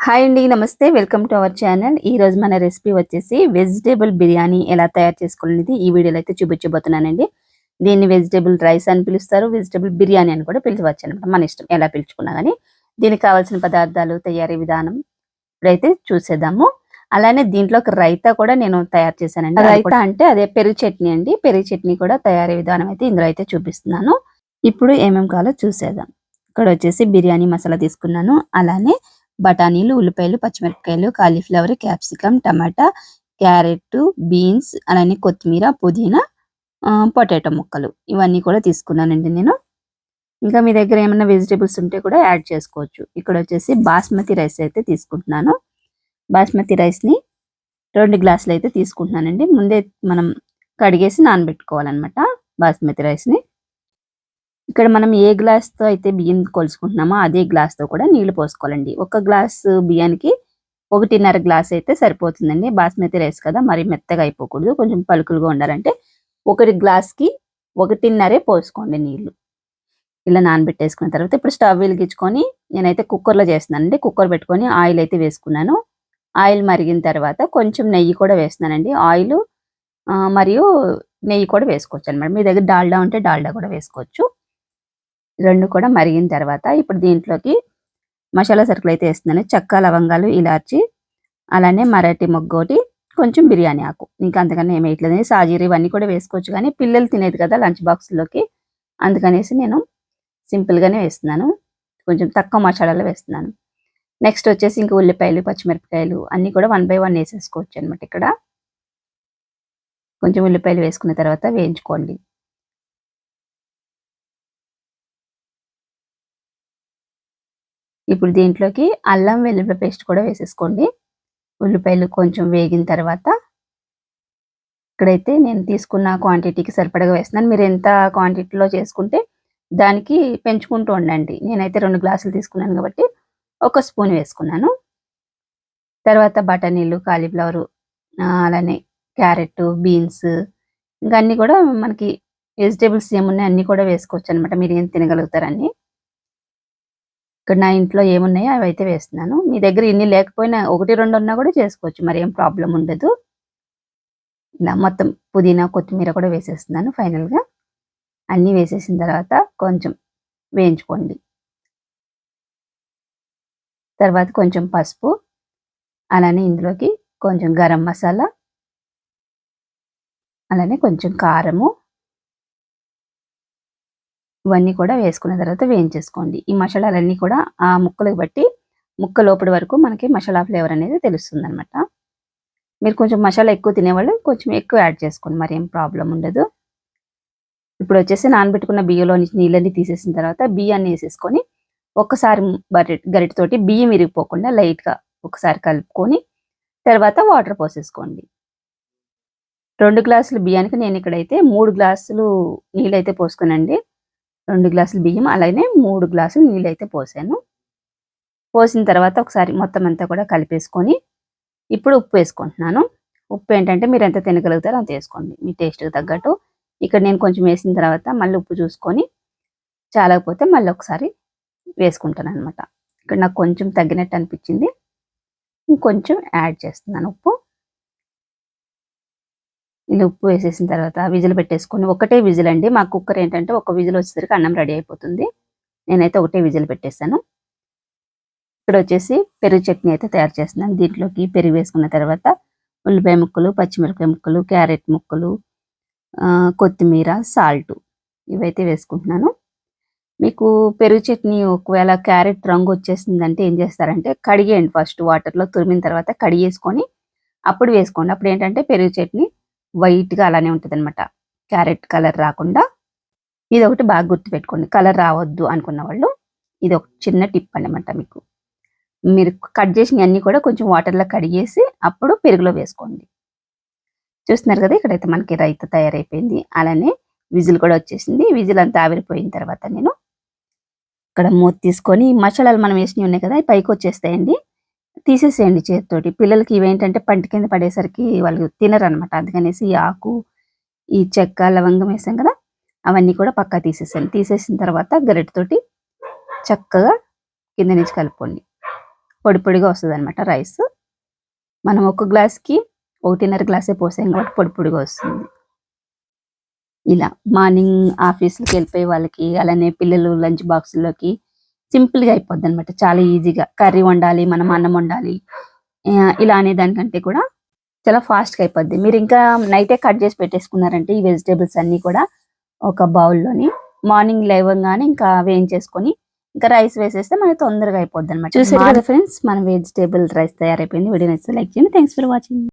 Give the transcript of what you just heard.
Hi అండి నమస్తే. Welcome to our channel. ఈ రోజు మన రెసిపీ వచ్చేసి వెజిటేబుల్ బిర్యానీ ఎలా తయారు చేసుకోవాలనేది ఈ వీడియోలో అయితే చూపించబోతున్నానండి. దీన్ని వెజిటేబుల్ రైస్ అని పిలుస్తారు వెజిటేబుల్ బిర్యానీ అని కూడా పిలిచవచ్చు అనమాట. మన ఇష్టం ఎలా పిలుచుకున్నా కానీ దీనికి కావాల్సిన పదార్థాలు తయారీ విధానం ఇప్పుడైతే చూసేద్దాము. అలానే దీంట్లో ఒక రైతా కూడా నేను తయారు చేశానండి. రైతా అంటే అదే పెరుగు చట్నీ అండి. పెరుగు చట్నీ కూడా తయారీ విధానం అయితే ఇందులో అయితే చూపిస్తున్నాను. ఇప్పుడు ఏమేమి కావాలో చూసేద్దాం. ఇక్కడ వచ్చేసి బిర్యానీ మసాలా తీసుకున్నాను. అలానే బఠానీలు ఉల్లిపాయలు పచ్చిమిరపకాయలు కాలీఫ్లవర్ క్యాప్సికమ్ టమాటా క్యారెట్ బీన్స్ అలానే కొత్తిమీర పుదీనా ఆ, పొటాటో ముక్కలు. ఇవన్నీ కూడా తీసుకున్నానండి నేను. ఇంకా మీ దగ్గర ఏమైనా వెజిటేబుల్స్ ఉంటే కూడా యాడ్ చేసుకోవచ్చు. ఇక్కడ వచ్చేసి బాస్మతి రైస్ అయితే తీసుకుంటున్నాను. బాస్మతి రైస్ని రెండు గ్లాసులు అయితే తీసుకుంటున్నానండి. ముందే మనం కడిగేసి నానబెట్టుకోవాలన్నమాట బాస్మతి రైస్ని. ఇక్కడ మనం ఏ గ్లాస్తో అయితే బియ్యం కొలుసుకుంటున్నామో అదే గ్లాస్తో కూడా నీళ్ళు పోసుకోవాలండి. ఒక గ్లాస్ బియ్యానికి ఒకటిన్నర గ్లాస్ అయితే సరిపోతుందండి. బాస్మతి రైస్ కదా మరి మెత్తగా అయిపోకూడదు. కొంచెం పలుకులుగా ఉండాలంటే ఒకటి గ్లాస్కి ఒకటిన్నరే పోసుకోండి నీళ్ళు. ఇలా నానబెట్టేసుకున్న తర్వాత ఇప్పుడు స్టవ్ వెలిగించుకొని నేనైతే కుక్కర్లో చేస్తున్నానండి. కుక్కర్ పెట్టుకొని ఆయిల్ అయితే వేసుకున్నాను. ఆయిల్ మరిగిన తర్వాత కొంచెం నెయ్యి కూడా వేస్తున్నానండి. ఆయిల్ ఆ, మరియు నెయ్యి కూడా వేసుకోవచ్చు అనమాట మీ దగ్గర డాల్డా ఉంటే డాల్డా కూడా వేసుకోవచ్చు. రెండు కూడా మరిగిన తర్వాత ఇప్పుడు దీంట్లోకి మసాలా సరుకులు అయితే వేస్తున్నాను. చెక్క లవంగాలు ఇలాచి అలానే మరాఠీ మొగ్గోటి కొంచెం బిర్యానీ ఆకు. ఇంకా అంతకన్నా ఏం వేయట్లేదు. సాజీరి ఇవన్నీ కూడా వేసుకోవచ్చు కానీ పిల్లలు తినేది కదా లంచ్ బాక్స్లోకి. అందుకనేసి నేను సింపుల్గానే వేస్తున్నాను. కొంచెం తక్కువ మసాలాలు వేస్తున్నాను. నెక్స్ట్ వచ్చేసి ఇంకా ఉల్లిపాయలు పచ్చిమిరపకాయలు అన్నీ కూడా వన్ బై వన్ వేసేసుకోవచ్చు అనమాట ఇక్కడ. కొంచెం ఉల్లిపాయలు వేసుకున్న తర్వాత వేయించుకోండి. ఇప్పుడు దీంట్లోకి అల్లం వెల్లుల్లి పేస్ట్ కూడా వేసేసుకోండి. ఉల్లిపాయలు కొంచెం వేగిన తర్వాత ఇక్కడైతే నేను తీసుకున్న క్వాంటిటీకి సరిపడగా వేస్తున్నాను. మీరు ఎంత క్వాంటిటీలో చేసుకుంటే దానికి పెంచుకుంటూ ఉండండి. నేనైతే రెండు గ్లాసులు తీసుకున్నాను కాబట్టి ఒక స్పూన్ వేసుకున్నాను. తర్వాత బఠానీలు కాలీఫ్లవర్ అలానే క్యారెట్ బీన్స్ ఇంకా అన్నీ కూడా మనకి వెజిటేబుల్స్ ఏమున్నాయి అన్నీ కూడా వేసుకోవచ్చు అనమాట మీరు ఏం తినగలుగుతారని. ఇక్కడ నా ఇంట్లో ఏమున్నాయో అవి అయితే వేస్తున్నాను. మీ దగ్గర ఇన్ని లేకపోయినా ఒకటి రెండు ఉన్నా కూడా చేసుకోవచ్చు. మరి ఏం ప్రాబ్లం ఉండదు. ఇలా మొత్తం పుదీనా కొత్తిమీర కూడా వేసేస్తున్నాను ఫైనల్గా. అన్నీ వేసేసిన తర్వాత కొంచెం వేయించుకోండి. తర్వాత కొంచెం పసుపు అలానే ఇందులోకి కొంచెం గరం మసాలా అలానే కొంచెం కారము ఇవన్నీ కూడా వేసుకున్న తర్వాత వేయించేసుకోండి. ఈ మసాలాలన్నీ కూడా ఆ ముక్కలకు బట్టి ముక్క లోపటి వరకు మనకి మసాలా ఫ్లేవర్ అనేది తెలుస్తుంది అనమాట మీరు కొంచెం మసాలా ఎక్కువ తినేవాళ్ళు కొంచెం ఎక్కువ యాడ్ చేసుకోండి మరి ఏం ప్రాబ్లం ఉండదు. ఇప్పుడు వచ్చేసి నానబెట్టుకున్న బియ్యంలో నుంచి నీళ్ళని తీసేసిన తర్వాత బియ్యాన్ని వేసేసుకొని ఒక్కసారి బరెట్ గరిటతోటి బియ్యం విరిగిపోకుండా లైట్గా ఒకసారి కలుపుకొని తర్వాత వాటర్ పోసేసుకోండి. రెండు గ్లాసులు బియ్యానికి నేను ఇక్కడైతే మూడు గ్లాసులు నీళ్ళు అయితే పోసుకునండి. రెండు గ్లాసులు బియ్యం అలానే మూడు గ్లాసులు నీళ్ళు అయితే పోసాను. పోసిన తర్వాత ఒకసారి మొత్తం అంతా కూడా కలిపేసుకొని ఇప్పుడు ఉప్పు వేసుకుంటున్నాను. ఉప్పు ఏంటంటే మీరు ఎంత తినగలుగుతారో అంత వేసుకోండి. మీ టేస్ట్కి తగ్గట్టు. ఇక్కడ నేను కొంచెం వేసిన తర్వాత మళ్ళీ ఉప్పు చూసుకొని చాలకపోతే మళ్ళీ ఒకసారి వేసుకుంటాను అనమాట ఇక్కడ నాకు కొంచెం తగ్గినట్టు అనిపించింది. ఇంకొంచెం యాడ్ చేస్తున్నాను ఉప్పు. ఇలా ఉప్పు వేసేసిన తర్వాత విజిల్ పెట్టేసుకొని ఒకటే విజిల్ అండి. మా కుక్కర్ ఏంటంటే ఒక విజిల్ వచ్చేసరికి అన్నం రెడీ అయిపోతుంది. నేనైతే ఒకటే విజిల్ పెట్టేశాను. ఇక్కడ వచ్చేసి పెరుగు చట్నీ అయితే తయారు చేస్తున్నాను. దీంట్లోకి పెరుగు వేసుకున్న తర్వాత ఉల్లిపాయ ముక్కలు పచ్చిమిరపకాయ ముక్కలు క్యారెట్ ముక్కలు కొత్తిమీర సాల్ట్ ఇవైతే వేసుకుంటున్నాను. మీకు పెరుగు చట్నీ ఒకవేళ క్యారెట్ రంగు వచ్చేసిందంటే ఏం చేస్తారంటే కడిగేయండి ఫస్ట్ వాటర్లో తురిమిన తర్వాత కడిగేసుకొని అప్పుడు వేసుకోండి. అప్పుడు ఏంటంటే పెరుగు చట్నీ వైట్గా అలానే ఉంటుంది అనమాట క్యారెట్ కలర్ రాకుండా ఇది ఒకటి బాగా గుర్తుపెట్టుకోండి. కలర్ రావద్దు అనుకున్న వాళ్ళు ఇది ఒక చిన్న టిప్ అనమాట మీకు. మీరు కట్ చేసిన అన్ని కూడా కొంచెం వాటర్లో కడిగేసి అప్పుడు పెరుగులో వేసుకోండి. చూస్తున్నారు కదా ఇక్కడైతే మనకి రైత తయారైపోయింది. అలానే విజిల్ కూడా వచ్చేసింది. విజిల్ అంతా ఆవిరిపోయిన తర్వాత నేను ఇక్కడ మూత తీసుకొని మసాలాలు మనం వేసినవి ఉన్నాయి కదా పైకి వచ్చేస్తాయండి తీసేసేయండి చేతితోటి. పిల్లలకి ఇవేంటంటే పంట కింద పడేసరికి వాళ్ళు తినరనమాట అందుకనేసి ఈ ఆకు ఈ చెక్క లవంగం వేసాం కదా అవన్నీ కూడా పక్కా తీసేసాను తీసేసిన తర్వాత గరిటతోటి చక్కగా కింద నుంచి కలుపుకోండి. పొడి పొడిగా వస్తుంది అనమాట రైస్. మనం ఒక గ్లాస్కి ఒకటిన్నర గ్లాసే పోసాం కాబట్టి పొడి పొడిగా వస్తుంది. ఇలా మార్నింగ్ ఆఫీస్కి వెళ్ళిపోయే వాళ్ళకి అలానే పిల్లలు లంచ్ బాక్స్లోకి సింపుల్గా అయిపోద్ది అనమాట చాలా ఈజీగా. కర్రీ వండాలి మనం అన్నం వండాలి. ఇలా అనే దానికంటే కూడా చాలా ఫాస్ట్గా అయిపోద్ది. మీరు ఇంకా నైటే కట్ చేసి పెట్టేసుకున్నారంటే ఈ వెజిటేబుల్స్ అన్నీ కూడా ఒక బౌల్లోని మార్నింగ్ లేవగానే ఇంకా వేయించేసుకొని ఇంకా రైస్ వేసేస్తే మనకి తొందరగా అయిపోద్ది అనమాట చూసారు కదా ఫ్రెండ్స్ మన వెజిటేబుల్ రైస్ తయారైపోయింది. వీడియో నచ్చితే లైక్ చేయండి. Thanks for watching